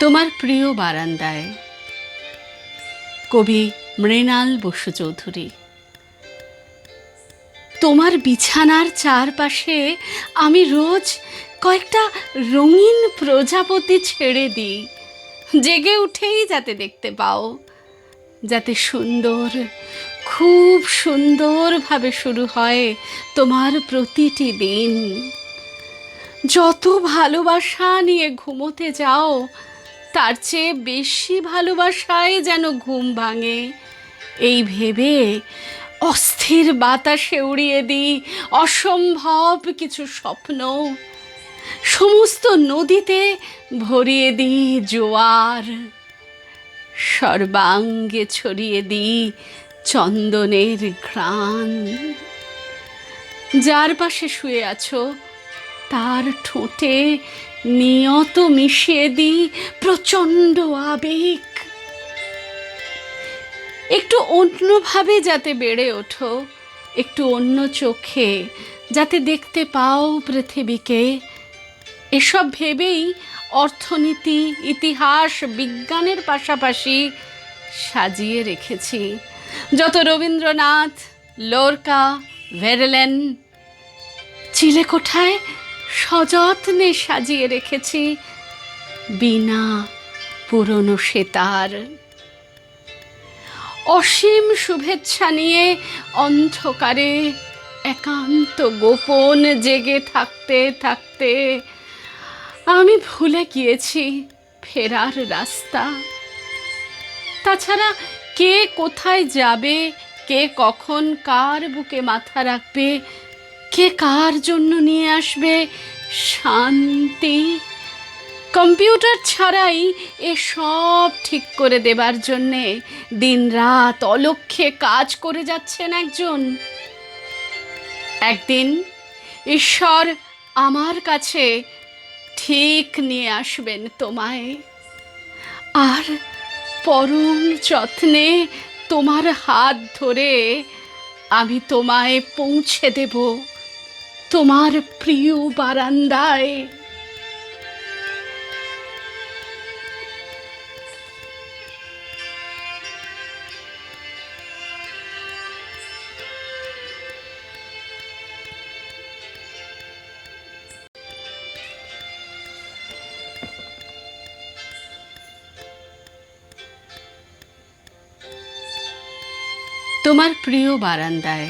তোমার প্রিয় বারান্দায়। কবি মৃণাল বসু চৌধুরী। তোমার বিছানার চারপাশে আমি রোজ কয়েকটা রঙিন প্রজাপতি ছেড়ে দিই। জেগে উঠেই যাতে দেখতে পাও। যাতে সুন্দর, খুব সুন্দরভাবে শুরু হয় তোমার প্রতিটি দিন। যত ভালোবাসা নিয়ে ঘুমোতে যাও তার চেয়ে বেশি ভালোবাসায় যেন ঘুম ভাঙে। এই ভেবে অস্থির বাতাসে উড়িয়ে দিই অসম্ভব কিছু স্বপ্ন। সমস্ত নদীতে ভরিয়ে দিই জোয়ার। সর্বাঙ্গে ছড়িয়ে দিই চন্দনের ঘ্রাণ। যার পাশে শুয়ে আছো, তার ঠোঁটে নিয়ত মিশিয়ে দিই প্রচণ্ড আবেগ। একটু অন্যভাবে যাতে বেড়ে ওঠো, একটু অন্য চোখে যাতে দেখতে পাও পৃথিবীকে। এসব ভেবেই অর্থনীতি, ইতিহাস, বিজ্ঞানের পাশাপাশি সাজিয়ে রেখেছি। যত রবীন্দ্রনাথ, লোরকা, ভেরলেন চিলেকোঠায় সযত্নে সাজিয়ে রেখেছি বিনা পুরনো সেতার। অসীম শুভেচ্ছা নিয়ে অন্ধকারে একান্ত গোপন জেগে থাকতে থাকতে আমি ভুলে গিয়েছি ফেরার রাস্তা। তাছাড়া কে কোথায় যাবে, কে কখন কার বুকে মাথা রাখবে কে কার জন্য নিয়ে আসবে? শান্তি। কম্পিউটার ছাড়াই এ সব ঠিক করে দেবার জন্যে দিন রাত অলক্ষ্যে কাজ করে যাচ্ছেন একজন। একদিন ঈশ্বর আমার কাছে ঠিক নিয়ে আসবেন তোমায়। আর পরম যত্নে তোমার হাত ধরে আমি তোমায় পৌঁছে দেব। তোমার প্রিয় বারান্দায় তোমার প্রিয় বারান্দায়